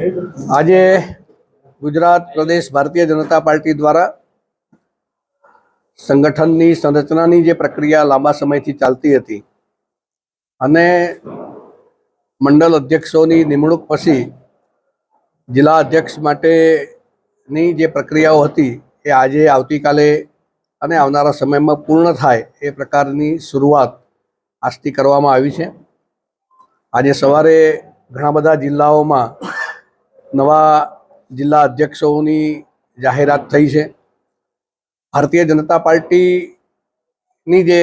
આજે ગુજરાત પ્રદેશ ભારતીય જનતા પાર્ટી દ્વારા સંગઠનની સંરચનાની જે પ્રક્રિયા લાંબા સમયથી ચાલતી હતી અને મંડળ અધ્યક્ષોની નિમણૂક પછી જિલ્લા અધ્યક્ષ માટેની જે પ્રક્રિયાઓ હતી એ આજે આવતીકાલે અને આવનારા સમયમાં પૂર્ણ થાય એ પ્રકારની શરૂઆત આજથી કરવામાં આવી છે. આજે સવારે ઘણા બધા જિલ્લાઓમાં નવા જિલ્લા અધ્યક્ષોની જાહેરાત થઈ છે. ભારતીય જનતા પાર્ટીની જે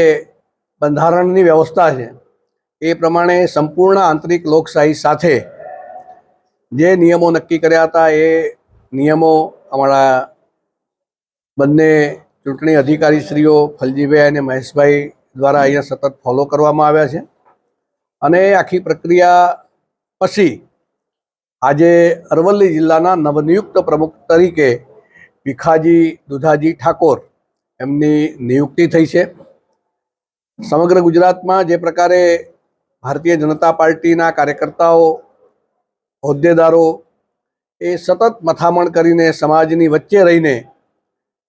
બંધારણની વ્યવસ્થા છે, એ પ્રમાણે સંપૂર્ણ આંતરિક લોકશાહી સાથે જે નિયમો નક્કી કર્યા હતા, એ નિયમો અમારા બંને ચૂંટણી અધિકારીશ્રીઓ ફલજીભાઈ અને મહેશભાઈ દ્વારા અહીંયા સતત ફોલો કરવામાં આવ્યા છે. અને આખી પ્રક્રિયા પછી આજે અરવલ્લી જિલ્લાના નવનિયુક્ત પ્રમુખ તરીકે ભીખાજી દુધાજી ઠાકોર એમની નિયુક્તિ થઈ છે. સમગ્ર ગુજરાતમાં જે પ્રકારે ભારતીય જનતા પાર્ટીના કાર્યકર્તાઓ, હોદ્દેદારો એ સતત મથામણ કરીને સમાજની વચ્ચે રહીને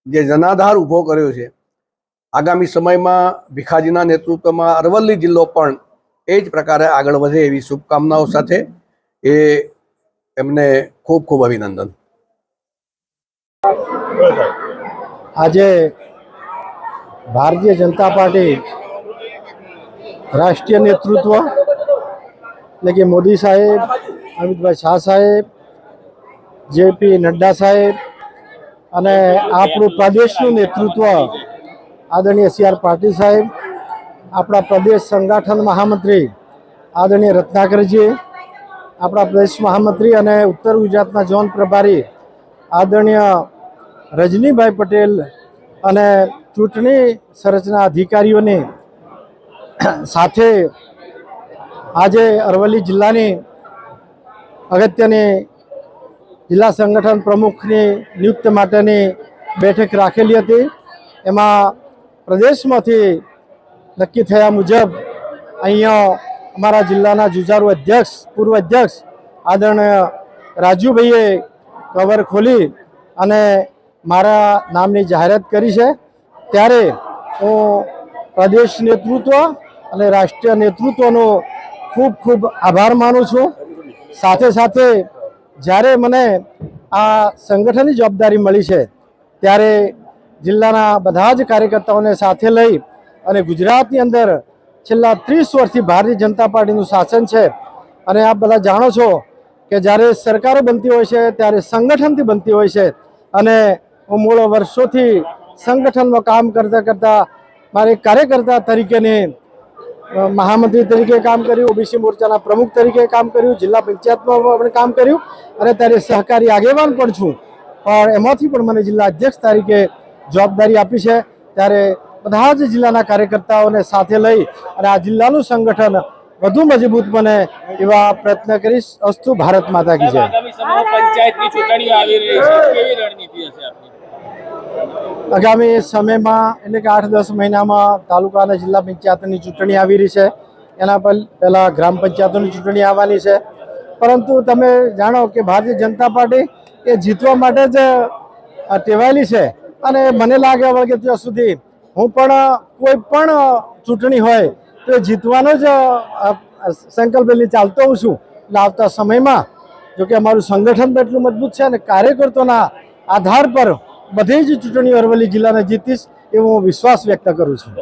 જે જનાધાર ઊભો કર્યો છે, આગામી સમયમાં ભીખાજીના નેતૃત્વમાં અરવલ્લી જિલ્લો પણ એ જ પ્રકારે આગળ વધે એવી શુભકામનાઓ સાથે એ એમને ખૂબ ખૂબ અભિનંદન. આજે ભારતીય જનતા પાર્ટી રાષ્ટ્રીય નેતૃત્વ, એટલે કે મોદી સાહેબ, અમિતભાઈ શાહ સાહેબ જેપી નડ્ડા સાહેબ અને આપણું પ્રદેશનું નેતૃત્વ આદરણીય સી આર પાટીલ સાહેબ, આપણા પ્રદેશ સંગઠન મહામંત્રી આદરણીય રત્નાકરજી આપણા પ્રદેશ મહામંત્રી અને ઉત્તર ગુજરાતના ઝોન પ્રભારી આદરણીય રજનીભાઈ પટેલ અને ચૂંટણી સંરચના અધિકારીઓની સાથે આજે અરવલ્લી જિલ્લાની અગત્યની જિલ્લા સંગઠન પ્રમુખની નિયુક્ત માટેની બેઠક રાખેલી હતી. એમાં પ્રદેશમાંથી નક્કી થયા મુજબ અહીંયા અમારા જિલ્લાના જુજારુ અધ્યક્ષ, પૂર્વ અધ્યક્ષ આદરણીય રાજુભાઈએ કવર ખોલી અને મારા નામની જાહેરાત કરી છે. ત્યારે હું પ્રદેશ નેતૃત્વ અને રાષ્ટ્રીય નેતૃત્વનો ખૂબ ખૂબ આભાર માનું છું. સાથે સાથે જ્યારે મને આ સંગઠનની જવાબદારી મળી છે, ત્યારે જિલ્લાના બધા જ કાર્યકર્તાઓને સાથે લઈ અને ગુજરાતની અંદર છેલ્લા ત્રીસ વર્ષથી ભારતીય જનતા પાર્ટીનું શાસન છે. અને આપ બધા જાણો છો કે જ્યારે સરકારો બનતી હોય છે, ત્યારે સંગઠનથી બનતી હોય છે. અને હું મૂળ વર્ષોથી સંગઠનમાં કામ કરતાં કરતાં મારે કાર્યકર્તા તરીકેની મહામંત્રી તરીકે કામ કર્યું, ઓબીસી મોરચાના પ્રમુખ તરીકે કામ કર્યું, જિલ્લા પંચાયતમાં પણ કામ કર્યું અને ત્યારે સહકારી આગેવાન પણ છું. પણ એમાંથી પણ મને જિલ્લા અધ્યક્ષ તરીકે જવાબદારી આપી છે. ત્યારે બધા જ જિલ્લાના કાર્યકર્તાઓને સાથે લઈ અને આ જિલ્લાનું સંગઠન વધુ મજબૂત બને એવા પ્રયત્ન કરીશ. અસ્તુ ભારત માતા કી જય. આગામી સમયમાં એટલે કે આઠ દસ મહિનામાં તાલુકા અને જિલ્લા પંચાયતની ચૂંટણી આવી રહી છે. એના પર પહેલાં ગ્રામ પંચાયતોની ચૂંટણી આવવાની છે. પરંતુ તમે જાણો કે ભારતીય જનતા પાર્ટી એ જીતવા માટે જ ટેવાયેલી છે. અને મને લાગે વળગે ત્યાં સુધી હું પણ કોઈ પણ ચૂંટણી હોય તો એ જીતવાનો જ સંકલ્પ લઈને ચાલતો હોઉં છું. એટલે આવતા સમયમાં જોકે અમારું સંગઠન એટલું મજબૂત છે અને કાર્યકર્તાના આધાર પર બધી જ ચૂંટણીઓ અરવલ્લી જિલ્લાને જીતીશ એવો હું વિશ્વાસ વ્યક્ત કરું છું.